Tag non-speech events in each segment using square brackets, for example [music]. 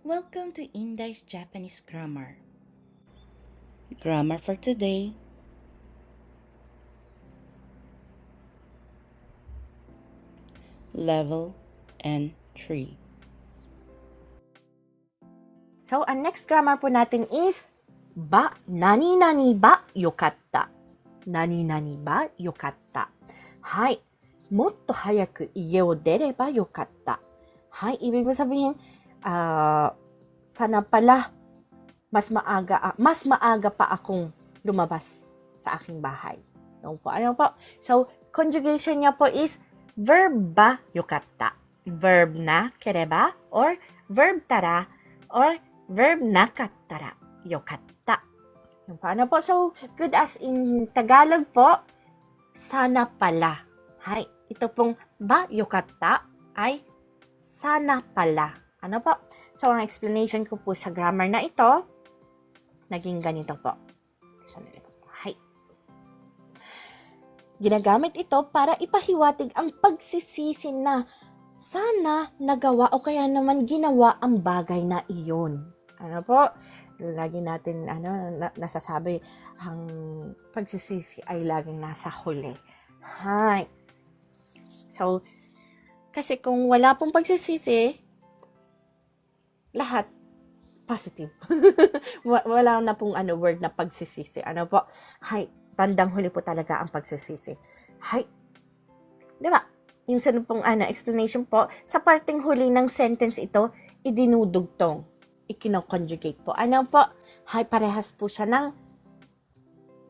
Welcome to Indai's Japanese Grammar. Grammar for today. Level N3. So, ang next grammar po natin is ba, nani nani ba yokatta. Nani nani ba yokatta. Hai. Motto hayaku ie o dereba yokatta. Hai, ibig mo sabihin, ah, sana pala mas maaga, ah, mas maaga pa akong lumabas sa aking bahay. Ano po? Ano po? So, conjugation niya po is verb ba yokatta. Verb na kereba or verb tara or verb nakattara yokatta. Yung paano po? So, good as in Tagalog po, sana pala. Hay, ito pong ba yokatta ay sana pala. Ano po? So, ang explanation ko po sa grammar na ito, naging ganito po. Hay. Ginagamit ito para ipahiwatig ang pagsisisi na sana nagawa o kaya naman ginawa ang bagay na iyon. Ano po? Lagi natin ano, na- nasasabi ang pagsisisi ay laging nasa huli. Hay. So, kasi kung wala pong pagsisisi, lahat positive. [laughs] Wa- wala na pong ano word na pagsisisi. Ano po? Hay, bandang huli po talaga ang pagsisisi. Hay. 'Di ba? Yung sa pong ano, explanation po, sa parting huli ng sentence ito, idinudugtong, ikinoconjugate po. Ano po? Hay, parehas po siya ng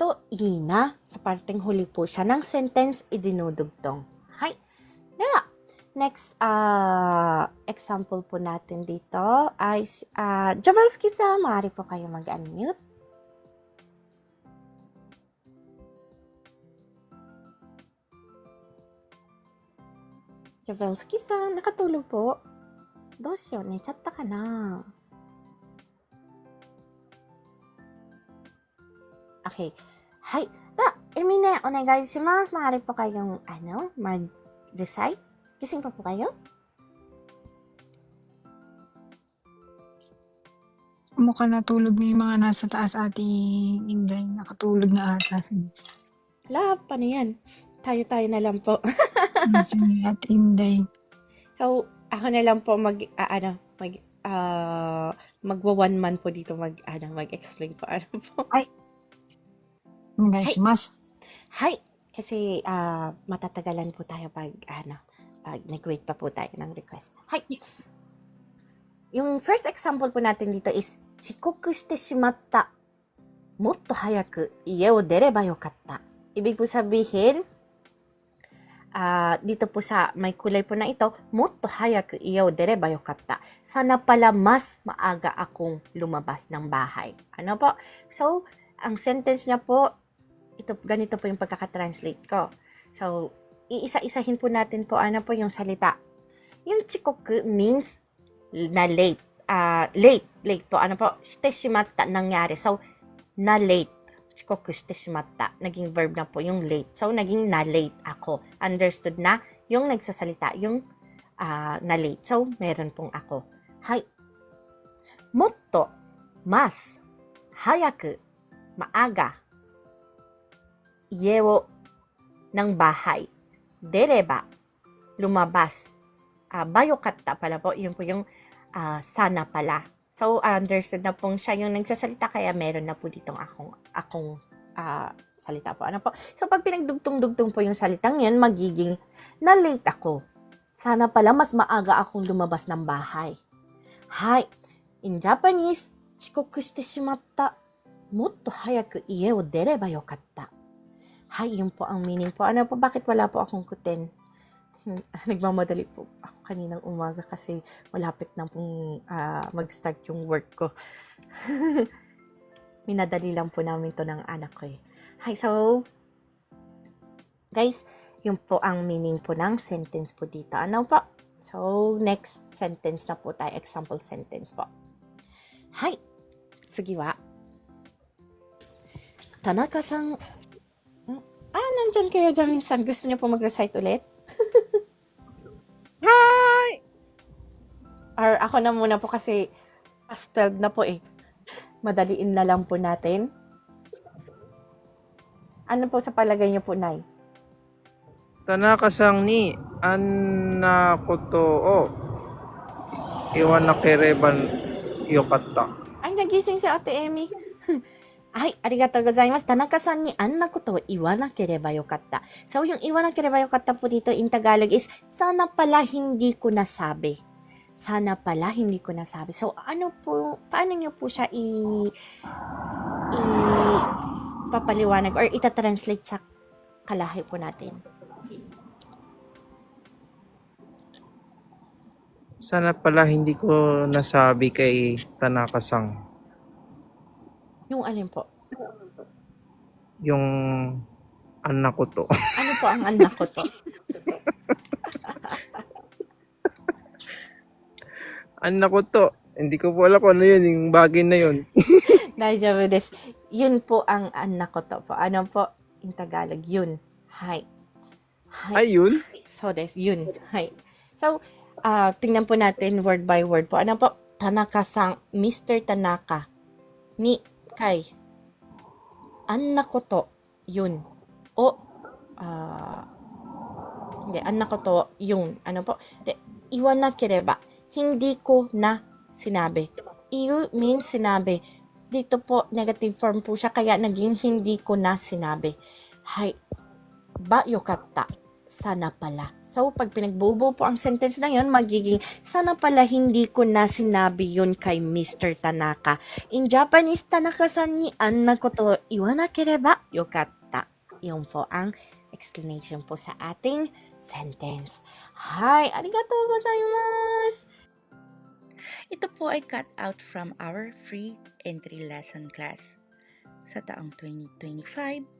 to ina. Sa parting huli po siya ng sentence, idinudugtong. Hay. Diba? Next uh, example po natin dito ay uh, ah, Javelski sa maaari po kayo mag-unmute. Javelski sa nakatulog po. Dosyo, ni chat ka na. Okay. Hi. Da, emi ne, onegai shimasu. Maaari po kayong ano, mag-recite Gising pa po kayo? Mukha natulog na yung mga nasa taas ati Inday. Nakatulog na ata. Wala, paano yan? Tayo-tayo na lang po. [laughs] Sige, at Inday. So, ako na lang po mag, ah, ano, mag, ah, magwa one man po dito mag, ano, mag-explain po. Ano po? Guys, mas. Hi! Kasi, ah, matatagalan po tayo pag, ano, pag nag-wait pa po tayo ng request. Hi! Yung first example po natin dito is, 遅刻してしまった。もっと早く家を出ればよかった。Ibig po sabihin, ah, dito po sa may kulay po na ito, もっと早く家を出ればよかった。Sana pala mas maaga akong lumabas ng bahay. Ano po? So, ang sentence niya po, ito, ganito po yung pagkakatranslate ko. So, iisa-isahin po natin po ano po yung salita. Yung chikoku means na late. Ah, late. Late po. Ano po? Shite shimatta. Nangyari. So, na late. Chikoku shite shimatta. Naging verb na po yung late. So, naging na late ako. Understood na yung nagsasalita. Yung ah, na late. So, meron pong ako. Hay. Motto. Mas. Hayaku. Maaga. Ie wo ng bahay. Dereba. Lumabas. Ah, bayokatta pala po. Yun po yung ah, sana pala. So, understood na pong siya yung nagsasalita kaya meron na po ditong akong, akong ah, salita po. Ano po? So, pag pinagdugtong-dugtong po yung salitang yun, magiging na-late ako. Sana pala mas maaga akong lumabas ng bahay. Hi. In Japanese, 遅刻してしまった。もっと早く家を出ればよかった。 Hi, yun po ang meaning po. Ano po, bakit wala po akong kutin? Hmm, [laughs] Nagmamadali po ako kaninang umaga kasi malapit na pong ah, mag-start yung work ko. [laughs] Minadali lang po namin to ng anak ko eh. Hi, so, guys, yun po ang meaning po ng sentence po dito. Ano po? So, next sentence na po tayo. Example sentence po. Hi. 次は、田中さん、 んあ、nandyan kayo, Jamin-san. Gusto niyo po mag-recite ulit? Hi! Or ako na muna po kasi Past 12 na po eh. Madaliin na lang po natin. Ano po sa palagay niyo po, Nay? Tanaka-sang ni Anna Koto o Iwanakereban Yokata. Ay, nagising si Ate Emmy. [laughs] Ay, arigatou gozaimasu. Tanaka-san ni an na koto o iwanakereba yokatta. So, yung iwanakereba yokatta po dito in Tagalog is, sana pala hindi ko nasabi. Sana pala hindi ko nasabi. So, ano po, paano niyo po siya i... i papaliwanag or itatranslate sa kalahi po natin? Sana pala hindi ko nasabi kay Tanaka-sang Yung alin po? yung anak ko to. [laughs] Ano po ang anak ko to? anak ko to. Hindi ko po alam kung ano yun, yung bagay na yun. [laughs] Daijoubu desu. Yun po ang anak ko to po. Ano po? In Tagalog, yun. Hi. Hi. Ayun. So, des, yun. Hi. So, ah tingnan po natin word by word po. Ano po? Tanaka-sang, Mr. Tanaka, ni kay, anak ko to, yun. O, ah, hindi, anak ko to, yun. Ano po? De, iwanakireba, hindi ko na sinabi. Iyu means sinabi. Dito po, negative form po siya, kaya naging hindi ko na sinabi. Hay, ba yokatta. Sana pala. So, pag pinagbubuo po ang sentence na yon magiging, sana pala hindi ko na sinabi yun kay Mr. Tanaka. In Japanese, Tanaka-san ni anna koto iwanakereba yokatta. Yun po ang explanation po sa ating sentence. Hi, arigatou gozaimasu! Ito po ay cut out from our free entry lesson class. Sa taong 2025,